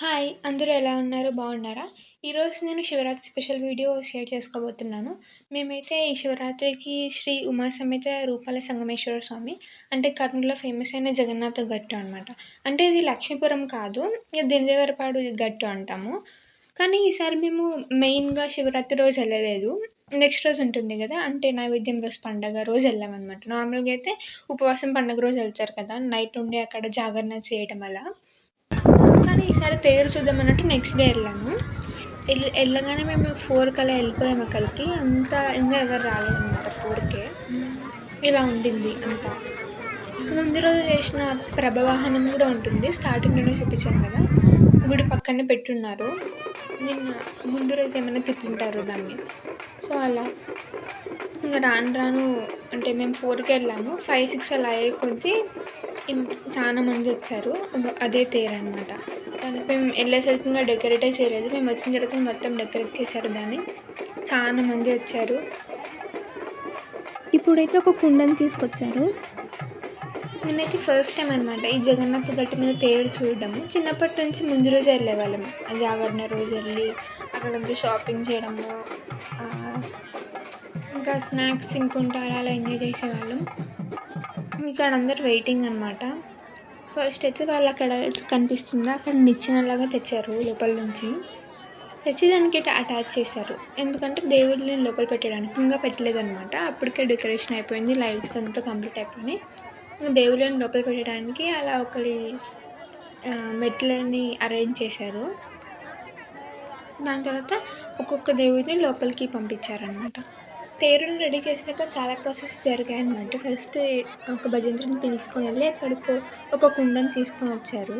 Hi అందరూ ఎలా ఉన్నారు? బాగున్నారా? ఈరోజు నేను శివరాత్రి స్పెషల్ వీడియో షేర్ చేసుకోబోతున్నాను. మేమైతే ఈ శివరాత్రికి శ్రీ ఉమా సమేత రూపాల సంగమేశ్వర స్వామి అంటే కర్నూలులో ఫేమస్ అయిన జగన్నాథ గట్టు అనమాట అంటే ఇది లక్ష్మీపురం కాదు ఇక గట్టు అంటాము. కానీ ఈసారి మేము మెయిన్గా శివరాత్రి రోజు వెళ్ళలేదు. నెక్స్ట్ రోజు ఉంటుంది కదా అంటే నైవేద్యం రోజు పండగ రోజు వెళ్ళామన్నమాట నార్మల్గా అయితే ఉపవాసం పండగ రోజు వెళ్తారు కదా నైట్ ఉండి అక్కడ జాగరణ చేయడం అలా. కానీ ఈసారి తేరు చూద్దాం అన్నట్టు నెక్స్ట్ డే వెళ్ళాము. వెళ్ళి వెళ్ళగానే మేము ఫోర్కి అలా వెళ్ళిపోయాము అక్కడికి. అంతా ఇంకా ఎవరు రాలేదన్నమాట ఫోర్కే ఇలా ఉండింది అంతా. ముందు రోజు చేసిన ప్రభవాహనం కూడా ఉంటుంది. స్టార్టింగ్లోనే చూపించాను కదా. గుడి పక్కనే పెట్టున్నారు. నిన్న ముందు రోజు ఏమైనా తిప్పుంటారు దాన్ని. సో అలా. ఇంకా రాను రాను అంటే మేము ఫోర్కి వెళ్ళాము. ఫైవ్ సిక్స్ అలా అయ్యే కొద్దీ చాలా మంది వచ్చారు. అదే తేరు అనమాట దానికి మేము వెళ్ళేసరికి ఇంకా డెకరేటే చేయలేదు. మేము వచ్చిన తర్వాత మొత్తం డెకరేట్ చేశారు దాన్ని. చాలా మంది వచ్చారు. ఇప్పుడైతే ఒక కుండని తీసుకొచ్చారు. నేనైతే ఫస్ట్ టైం అనమాట ఈ జగన్నాథ్ గట్టి మీద తేరు చూడడము చిన్నప్పటి నుంచి ముందు రోజు వెళ్ళేవాళ్ళము జాగరణ రోజు వెళ్ళి అక్కడంతా షాపింగ్ చేయడము ఇంకా స్నాక్స్ తినుకుంటారు అలా ఎంజాయ్ చేసేవాళ్ళం. ఇక్కడ అందరు వెయిటింగ్ అనమాట ఫస్ట్ అయితే వాళ్ళు అక్కడ కనిపిస్తుంది. అక్కడ నిచ్చెనలాగా తెచ్చారు లోపల నుంచి. తెచ్చి దానికి అటాచ్ చేశారు. ఎందుకంటే దేవుడిని లోపల పెట్టడానికి ఇంకా పెట్టలేదనమాట అప్పటికే డెకరేషన్ అయిపోయింది లైట్స్ అంతా కంప్లీట్ అయిపోయినాయి. దేవుళ్ళని లోపల పెట్టడానికి అలా ఒకరి మెట్లని అరేంజ్ చేశారు. దాని తర్వాత ఒక్కొక్క దేవుడిని లోపలికి పంపించారనమాట తేరుని రెడీ చేసాక చాలా ప్రాసెస్ జరిగాయి అనమాట ఫస్ట్ ఒక భజంత్రిని పిలుచుకొని వెళ్ళి అక్కడికి ఒక కుండను తీసుకొని వచ్చారు.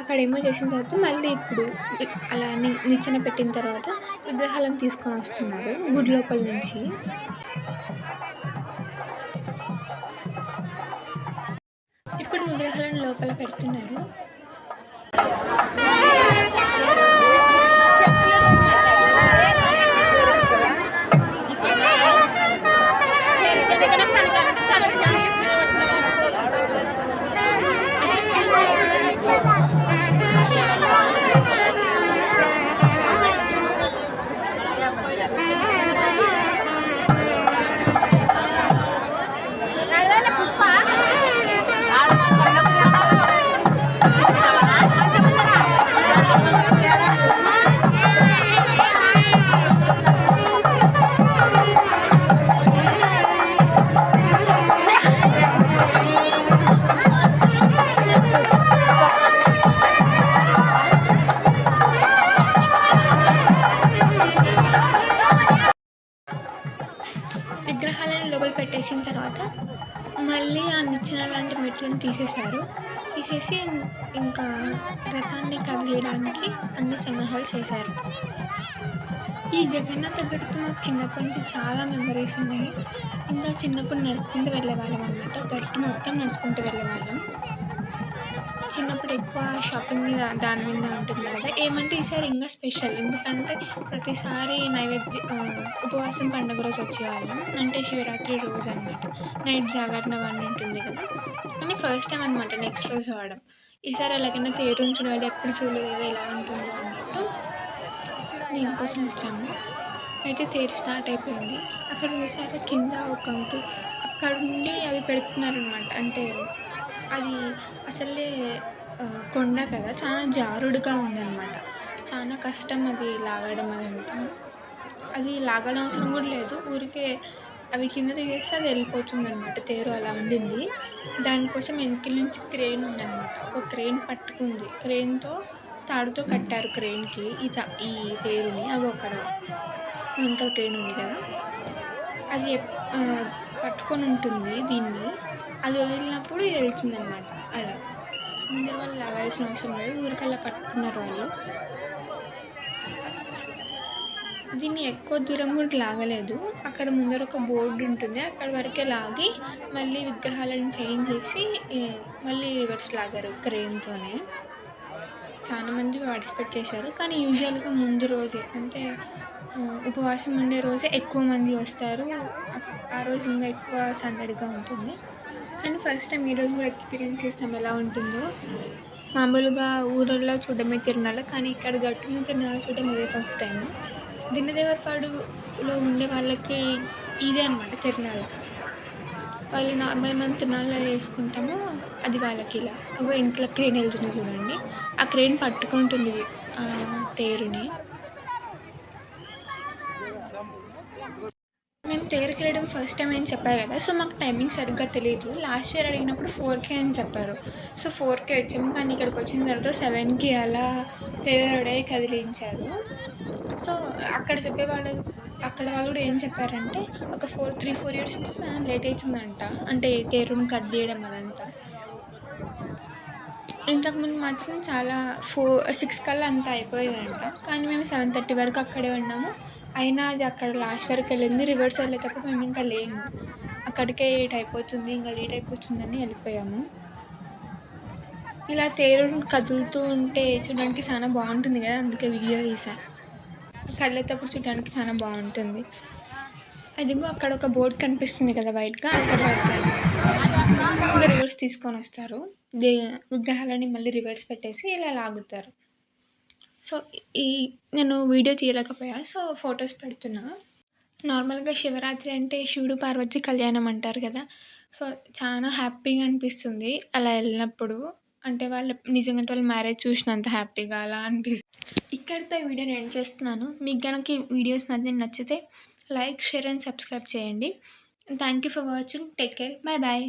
అక్కడ ఏమో చేసిన తర్వాత మళ్ళీ ఇప్పుడు అలా నిచ్చెన పెట్టిన తర్వాత విగ్రహాలను తీసుకొని వస్తున్నారు గుడి లోపల నుంచి. ఇప్పుడు విగ్రహాలను లోపల పెడుతున్నారు. విగ్రహాలను లోపల పెట్టేసిన తర్వాత మళ్ళీ ఆ నిచ్చెన లాంటి మెట్లను తీసేశారు. తీసేసి ఇంకా రథాన్ని కదిలియడానికి అన్ని సన్నాహాలు చేశారు. ఈ జగన్నాథ గడికి మాకు చిన్నప్పటి నుంచి చాలా మెమరీస్ ఉన్నాయి. ఇంకా చిన్నప్పుడు నడుచుకుంటూ వెళ్ళేవాళ్ళం అనమాట గట్టు మొత్తం నడుచుకుంటూ వెళ్ళేవాళ్ళం. చిన్నప్పుడు ఎక్కువ షాపింగ్ మీద దాని మీద ఉంటుంది కదా. ఏమంటే ఈసారి ఇంకా స్పెషల్ ఎందుకంటే ప్రతిసారి నైవేద్య ఉపవాసం పండుగ రోజు వచ్చేవాళ్ళం. అంటే శివరాత్రి రోజు అనమాట నైట్ జాగరణ అవన్నీ ఉంటుంది కదా. అని ఫస్ట్ టైం అనమాట నెక్స్ట్ రోజు వాడడం ఈసారి ఎలాగైనా తీరుని చూడాలి ఎప్పుడు చూడలేదు కదా ఎలా ఉంటుందో అన్నట్టు దీనికోసం వచ్చాము. అయితే తేరు స్టార్ట్ అయిపోయింది. అక్కడ చూసాక కింద ఒక అంకుల్ అక్కడ నుండి అవి పెడుతున్నారనమాట అంటే అది అసలే కొండ కదా చాలా జారుడుగా ఉందన్నమాట. చాలా కష్టం అది లాగడం అదంతా. అది లాగడం అవసరం కూడా లేదు. ఊరికే అవి కింద దిగేస్తే అది వెళ్ళిపోతుంది అనమాట తేరు అలా ఉండింది. దానికోసం వెనకల నుంచి క్రేన్ ఉందన్నమాట. ఒక క్రేన్ పట్టుకుంది. క్రేన్తో తాడుతో కట్టారు క్రేన్కి. ఈ తా ఈ తేరుని అది అక్కడ వెనకాల క్రేన్ ఉంది కదా. అది పట్టుకొని ఉంటుంది దీన్ని. అది వదిలినప్పుడు ఇది వెళ్తుందన్నమాట. అలా ముందర వాళ్ళు లాగాల్సిన అవసరం లేదు. ఊరికల్లా పట్టుకున్నారు వాళ్ళు. దీన్ని ఎక్కువ దూరం కూడా లాగలేదు. అక్కడ ముందర ఒక బోర్డు ఉంటుంది. అక్కడ వరకే లాగి మళ్ళీ విగ్రహాలను చేంజ్ చేసి మళ్ళీ రివర్స్ లాగారు క్రేన్తోనే. చాలామంది పార్టిసిపేట్ చేశారు. కానీ యూజువల్గా ముందు రోజే అంటే ఉపవాసం ఉండే రోజే ఎక్కువ మంది వస్తారు. ఆ రోజు ఇంకా ఎక్కువ సందడిగా ఉంటుంది. కానీ ఫస్ట్ టైం ఈరోజు కూడా ఎక్స్పీరియన్స్ చేస్తాం ఎలా ఉంటుందో. మామూలుగా ఊరల్లో చూడడమే తిరునాళ్ళ కానీ ఇక్కడ గట్టు మీద తిరునాళ్ళ చూడడం ఇదే ఫస్ట్ టైం దిన్నదేవరపాడులో ఉండే వాళ్ళకి ఇదే అనమాట తిరునాళ్ళ. వాళ్ళు నార్మల్ మనం తిరునాళ్ళ చేసుకుంటామో అది వాళ్ళకి ఇలా. ఒక ఇంట్లో క్రేన్ వెళ్తుంది చూడండి. ఆ క్రేన్ పట్టుకుంటుంది తేరుని. మేము తేరుకి వెళ్ళడం ఫస్ట్ టైం అని చెప్పారు కదా సో మాకు టైమింగ్ సరిగ్గా తెలియదు లాస్ట్ ఇయర్ అడిగినప్పుడు ఫోర్కే అని చెప్పారు. సో ఫోర్కే వచ్చాము కానీ ఇక్కడికి వచ్చిన తర్వాత సెవెన్కి అలా తేరుడై కదిలించారు. సో అక్కడ చెప్పేవాళ్ళు అక్కడ వాళ్ళు కూడా ఏం చెప్పారంటే ఒక ఫోర్ త్రీ ఫోర్ ఇయర్స్ నుంచి లేట్ అవుతుందంట అంటే తేరుని కదిలియడం అదంతా. ఇంతకుముందు మాత్రం చాలా ఫోర్ సిక్స్ కల్లా అంతా అయిపోయేదంట. కానీ మేము సెవెన్ థర్టీ వరకు అక్కడే ఉన్నాము. అయినా అది అక్కడ లాస్ట్ వరకు వెళ్ళింది. రివర్స్ వెళ్ళేటప్పుడు మేము ఇంకా లేము. అక్కడికే లేట్ అయిపోతుంది ఇంకా లేట్ అయిపోతుందని వెళ్ళిపోయాము. ఇలా తేరు కదులుతూ ఉంటే చూడడానికి చాలా బాగుంటుంది కదా అందుకే వీడియో తీసా. కదిలేటప్పుడు చూడడానికి చాలా బాగుంటుంది. అదిగో అక్కడ ఒక బోర్డు కనిపిస్తుంది కదా వైట్గా అక్కడ ఇంకా రివర్స్ తీసుకొని వస్తారు. దే విగ్రహాలని మళ్ళీ రివర్స్ పెట్టేసి ఇలా లాగుతారు. సో ఈ నేను వీడియో తీయలేకపోయా. సో ఫొటోస్ పెడుతున్నా. నార్మల్గా శివరాత్రి అంటే శివుడు పార్వతి కళ్యాణం అంటారు కదా. సో చాలా హ్యాపీగా అనిపిస్తుంది అలా వెళ్ళినప్పుడు. అంటే వాళ్ళ నిజంగా వాళ్ళు మ్యారేజ్ చూసినంత హ్యాపీగా అలా అనిపిస్తుంది. ఇక్కడితో వీడియోని ఎండ్ చేస్తున్నాను. మీకు కనుక ఈ వీడియోస్ నచ్చి నచ్చితే లైక్ షేర్ అండ్ సబ్స్క్రైబ్ చేయండి. Thank you for watching. Take care. Bye bye.